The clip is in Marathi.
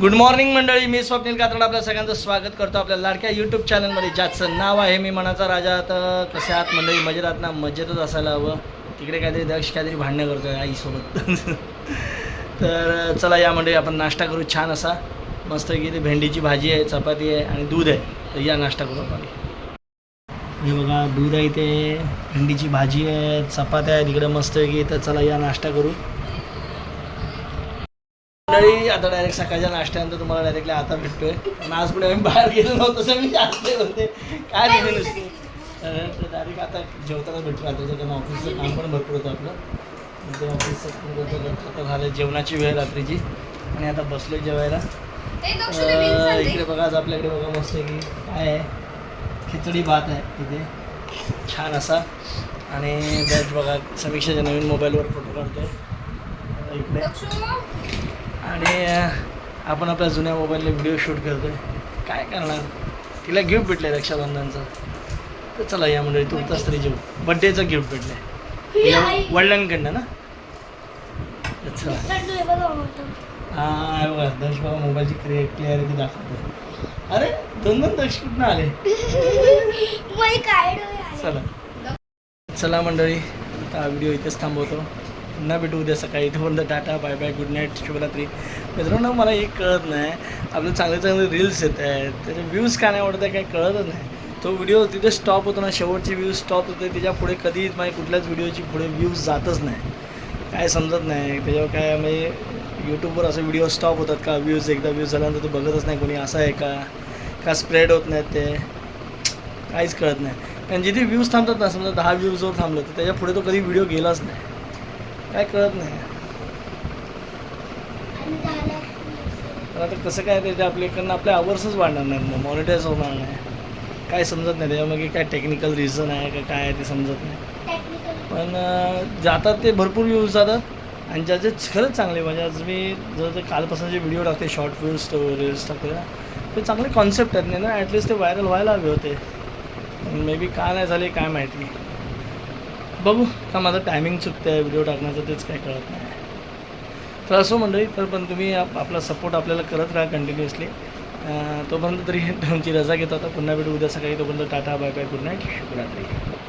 गुड मॉर्निंग मंडळी मी स्वप्नील कातड आपल्या सगळ्यांचं स्वागत करतो आपल्या लाडक्या यूट्यूब चॅनलमध्ये ज्याचं नाव आहे मी मनाचा राजा. तर कसे आहात मंडळी? मजेत आहात ना? मजेतच असायला हवं. तिकडे काहीतरी दक्ष काहीतरी भांडणं करतोय आईसोबत. तर चला या मंडळी आपण नाश्ता करू. छान असा. मस्त की भेंडीची भाजी आहे चपाती आहे आणि दूध आहे. तर या नाश्ता करू आपण. हे बघा दूध आहे ते भेंडीची भाजी आहे चपात्या आहे तिकडे मस्त की तर चला या नाश्ता करू. मंडळी आता डायरेक्ट सकाळच्या नाश्त्यानंतर तुम्हाला डायरेक्टली आता भेटतोय. पण आज पुढे आम्ही बाहेर गेलो नव्हतो तसं मी जास्त होते. काय नाही नुसते डायरेक्ट आता जेवताना भेटतो आता कारण ऑफिसचं काम पण भरपूर होतं आपलं. ते ऑफिसचं काम करतो. आता झालं जेवणाची वेळ रात्रीची. आणि आता बसलो जेवायला. इकडे बघा आज आपल्याकडे बघा मस्त आहे की काय आहे. खिचडी भात आहे इथे. छान असा. आणि बॅच बघा समीक्षाच्या नवीन मोबाईलवर फोटो काढतोय. इकडे. आणि आपण आपल्या जुन्या मोबाईलने व्हिडिओ शूट करतोय. काय करणार? तिला गिफ्ट भेटले रक्षाबंधनचं. तर चला या मंडळी तुमचाच तरी जेव. बड्डेचं गिफ्ट भेटलंय. वडिलांकडनं ना? अच्छा. हा बघा दर्श बाबा मोबाईलची क्लिअर क्लिअरिटी दाखवतो अरे दोन दोन दर्श कुठनं आले? चला. चला मंडळी आता व्हिडिओ इथेच थांबवतो. पुन्हा भेटू उद्या सकाळी. तोपर्यंत tata bye bye good night शुभरात्री मित्रांनो मला एक कळत नाही. आपले चांगले चांगले रील्स येत आहेत. त्याचे व्ह्यूज का नाही आवडत आहे काय कळतच नाही. तो व्हिडिओ तिथे स्टॉप होतो ना शेवटची व्ह्यूज स्टॉप होते. त्याच्या पुढे कधीच माझ्या कुठल्याच व्हिडिओची पुढे व्ह्यूज जातच नाही. काय समजत नाही. त्याच्यावर काय म्हणजे यूट्यूबवर असे व्हिडिओ स्टॉप होतात का? व्ह्यूज एकदा व्ह्यूज झाल्यानंतर तो बघतच नाही कोणी असं आहे का? का स्प्रेड होत नाहीत ते? काहीच कळत नाही. कारण जिथे व्ह्यूज थांबतात ना समजा दहा व्ह्यूजवर थांबलं तर त्याच्या पुढे तो कधी व्हिडिओ गेलाच नाही. काय कळत नाही. तर आता कसं काय त्याच्या आपल्याकडनं आपल्या आवर्सच वाढणार नाही मॉनिटाईज होणार नाही. काय समजत नाही त्याच्यामागे काय टेक्निकल रिझन आहे का काय आहे ते समजत नाही. पण जातात ते भरपूर व्ह्यूज जातात. आणि ज्याचे खरंच चांगले म्हणजे आज मी जर ते कालपासून जे व्हिडिओ टाकते शॉर्ट व्ह्यूज रील्स टाकते ना ते चांगले कॉन्सेप्ट आहेत. नाही ना ॲटलिस्ट ते व्हायरल व्हायला हवे होते. मे बी का नाही झाले काय माहिती. बघू. का माझं टायमिंग चुकतं आहे व्हिडिओ टाकण्याचं तेच काही कळत नाही. तर असो मंडळी तर पण तुम्ही आप आपला सपोर्ट आपल्याला करत राहा कंटिन्युअसली तोपर्यंत तरी तुमची रजा घेतो. आता पुन्हा भेटू. उद्या सकाळी तोपर्यंत tata bye bye good night शुभरात्री.